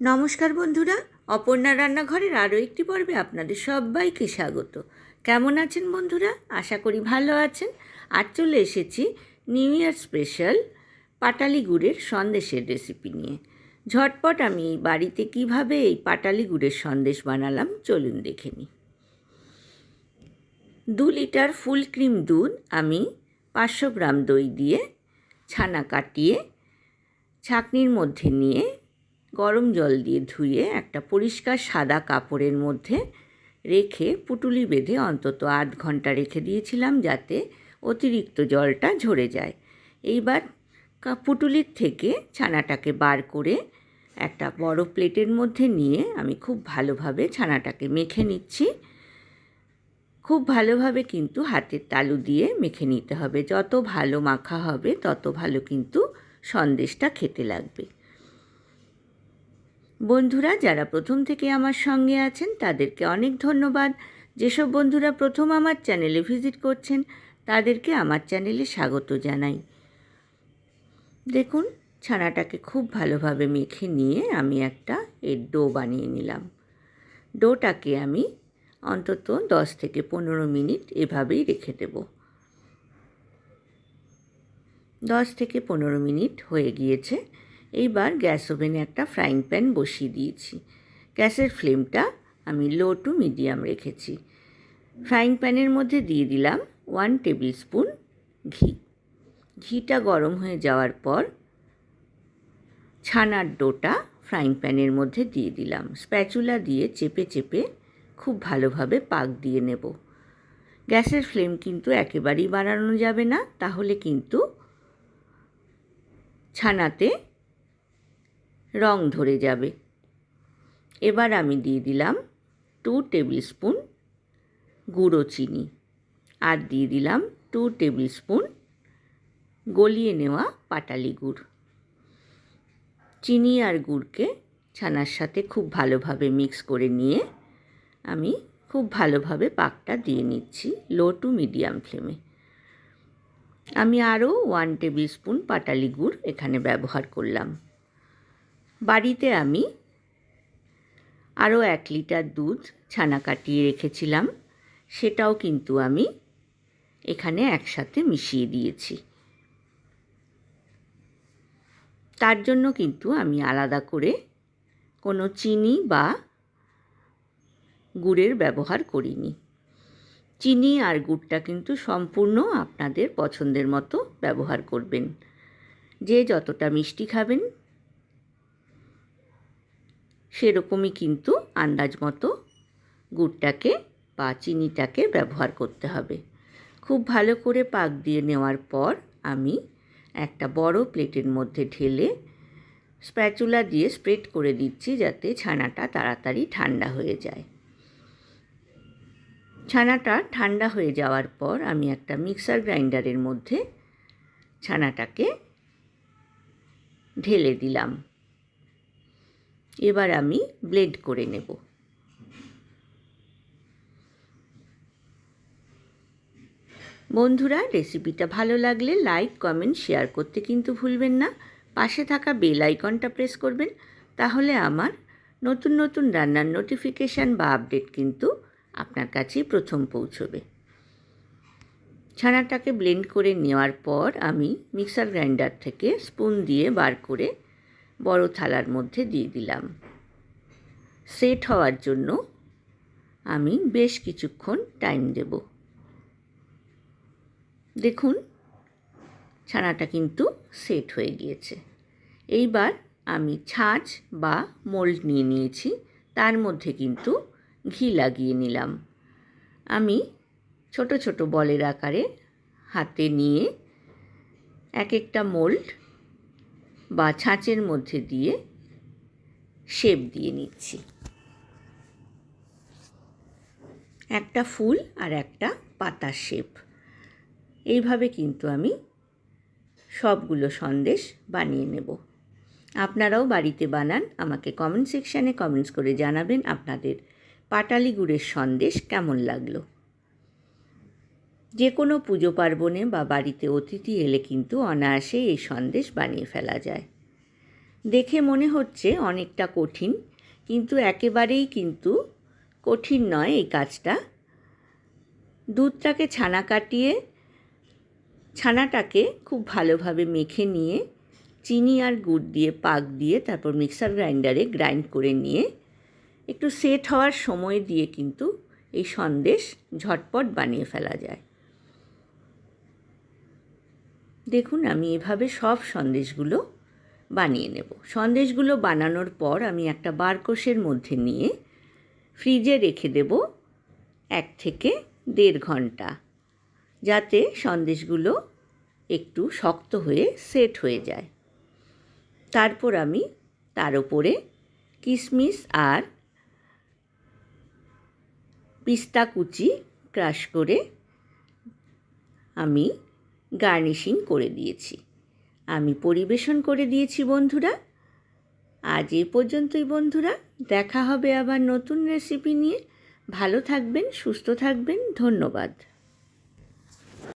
নমস্কার বন্ধুরা, অপর্ণা রান্নাঘরের আরও একটি পর্বে আপনাদের সবাইকে স্বাগত। কেমন আছেন বন্ধুরা? আশা করি ভালো আছেন। আর চলে এসেছি নিউ ইয়ার স্পেশাল পাটালি গুড়ের সন্দেশের রেসিপি নিয়ে। ঝটপট আমি বাড়িতে কীভাবে এই পাটালি গুড়ের সন্দেশ বানালাম চলুন দেখে নিই। দু লিটার ফুল ক্রিম দুধ আমি পাঁচশো গ্রাম দই দিয়ে, ছানা কাটিয়ে, ছাঁকনির মধ্যে নিয়ে গরম জল দিয়ে ধুয়ে একটা পরিষ্কার সাদা কাপড়ের মধ্যে রেখে পুটুলি বেঁধে অন্তত আধ ঘণ্টা রেখে দিয়েছিলাম যাতে অতিরিক্ত জলটা ঝরে যায়। এইবার পুটুলির থেকে ছানাটাকে বার করে একটা বড় প্লেটের মধ্যে নিয়ে আমি খুব ভালোভাবে ছানাটাকে মেখে নিচ্ছি। খুব ভালোভাবে কিন্তু হাতের তালু দিয়ে মেখে নিতে হবে। যত ভালো মাখা হবে, তত ভালো কিন্তু সন্দেশটা খেতে লাগবে। বন্ধুরা, যারা প্রথম থেকে আমার সঙ্গে আছেন, তাদেরকে অনেক ধন্যবাদ। যেসব বন্ধুরা প্রথম আমার চ্যানেলে ভিজিট করছেন, তাদেরকে আমার চ্যানেলে স্বাগত জানাই। দেখুন, ছানাটাকে খুব ভালোভাবে মেখে নিয়ে আমি একটা এর ডো বানিয়ে নিলাম। ডোটাকে আমি অন্তত দশ থেকে পনেরো মিনিট এভাবেই রেখে দেব। দশ থেকে পনেরো মিনিট হয়ে গিয়েছে। এইবার গ্যাস ওভেনে একটা ফ্রাইং প্যান বসিয়ে দিয়েছি। গ্যাসের ফ্লেমটা আমি লো টু মিডিয়াম রেখেছি। ফ্রাইং প্যানের মধ্যে দিয়ে দিলাম ওয়ান টেবিল স্পুন ঘি। ঘিটা গরম হয়ে যাওয়ার পর ছানার ডোটা ফ্রাইং প্যানের মধ্যে দিয়ে দিলাম। স্প্যাচুলা দিয়ে চেপে চেপে খুব ভালোভাবে পাক দিয়ে নেব। গ্যাসের ফ্লেম কিন্তু একেবারেই বাড়ানো যাবে না, তাহলে কিন্তু ছানাতে রং ধরে যাবে। এবার আমি দিয়ে দিলাম টু টেবিল স্পুন গুঁড়ো চিনি আর দিয়ে দিলাম টু টেবিল স্পুন গলিয়ে নেওয়া পাটালি গুড়। চিনি আর গুড়কে ছানার সাথে খুব ভালোভাবে মিক্স করে নিয়ে আমি খুব ভালোভাবে পাকটা দিয়ে নিচ্ছি লো টু মিডিয়াম ফ্লেমে আমি আরও ওয়ান টেবিল স্পুন পাটালি গুড় এখানে ব্যবহার করলাম। বাড়িতে আমি আরও এক লিটার দুধ ছানা কাটিয়ে রেখেছিলাম। সেটাও কিন্তু আমি এখানে একসাথে মিশিয়ে দিয়েছি। তার জন্য কিন্তু আমি আলাদা করে কোনো চিনি বা গুড়ের ব্যবহার করিনি। চিনি আর গুড়টা কিন্তু সম্পূর্ণ আপনাদের পছন্দের মতো ব্যবহার করবেন। যে যতটা মিষ্টি খাবেন সেরকমই কিন্তু আন্দাজ মতো গুড়টাকে বা চিনিটাকে ব্যবহার করতে হবে। খুব ভালো করে পাক দিয়ে নেওয়ার পর আমি একটা বড় প্লেটের মধ্যে ঢেলে স্প্যাচুলা দিয়ে স্প্রেড করে দিচ্ছি যাতে ছানাটা তাড়াতাড়ি ঠান্ডা হয়ে যায়। ছানাটা ঠান্ডা হয়ে যাওয়ার পর আমি একটা মিক্সার গ্রাইন্ডারের মধ্যে ছানাটাকে ঢেলে দিলাম। এবার আমি ব্লেন্ড করে নেব। বন্ধুরা, রেসিপিটা ভালো লাগলে লাইক, কমেন্ট, শেয়ার করতে কিন্তু ভুলবেন না। পাশে থাকা বেল আইকনটা প্রেস করবেন, তাহলে আমার নতুন নতুন রান্নার নোটিফিকেশান বা আপডেট কিন্তু আপনার কাছেই প্রথম পৌঁছবে। ছানাটাকে ব্লেন্ড করে নেওয়ার পর আমি মিক্সার গ্রাইন্ডার থেকে স্পুন দিয়ে বার করে বড় থালার মধ্যে দিয়ে দিলাম। সেট হওয়ার জন্য আমি বেশ কিছুক্ষণ টাইম দেব। দেখুন, ছানাটা কিন্তু সেট হয়ে গিয়েছে। এইবার আমি ছাঁচ বা মোল্ড নিয়ে নিয়েছি, তার মধ্যে কিন্তু ঘি লাগিয়ে নিলাম। আমি ছোট ছোট বলের আকারে হাতে নিয়ে এক একটা মোল্ড বা ছাঁচের মধ্যে দিয়ে শেপ দিয়ে নিচ্ছি। একটা ফুল আর একটা পাতার শেপ। এইভাবে কিন্তু আমি সবগুলো সন্দেশ বানিয়ে নেব। আপনারাও বাড়িতে বানান, আমাকে কমেন্ট সেকশানে কমেন্টস করে জানাবেন আপনাদের পাটালি গুড়ের সন্দেশ কেমন লাগল। যে কোনো পুজো পার্বণে বা বাড়িতে অতিথি এলে কিন্তু অনায়াসে এই সন্দেশ বানিয়ে ফেলা যায়। দেখে মনে হচ্ছে অনেকটা কঠিন, কিন্তু একেবারেই কিন্তু কঠিন নয় এই কাজটা। দুধটাকে ছানা কাটিয়ে, ছানাটাকে খুব ভালোভাবে মেখে নিয়ে, চিনি আর গুড় দিয়ে, পাক দিয়ে তারপর মিক্সার গ্রাইন্ডারে গ্রাইন্ড করে নিয়ে, একটু সেট হওয়ার সময় দিয়ে কিন্তু এই সন্দেশ ঝটপট বানিয়ে ফেলা যায়। দেখুন, আমি এভাবে সব সন্দেশগুলো বানিয়ে নেব। সন্দেশগুলো বানানোর পর আমি একটা বারকোষের মধ্যে নিয়ে ফ্রিজে রেখে দেব এক থেকে দেড় ঘণ্টা, যাতে সন্দেশগুলো একটু শক্ত হয়ে সেট হয়ে যায়। তারপর আমি তার উপরে কিশমিশ আর পিস্তা কুচি ক্রাশ করে আমি গার্নিশিং করে দিয়েছি। আমি পরিবেশন করে দিয়েছি, বন্ধুরা। আজ এ পর্যন্তই, বন্ধুরা। দেখা হবে আবার নতুন রেসিপি নিয়ে। ভালো থাকবেন, সুস্থ থাকবেন। ধন্যবাদ।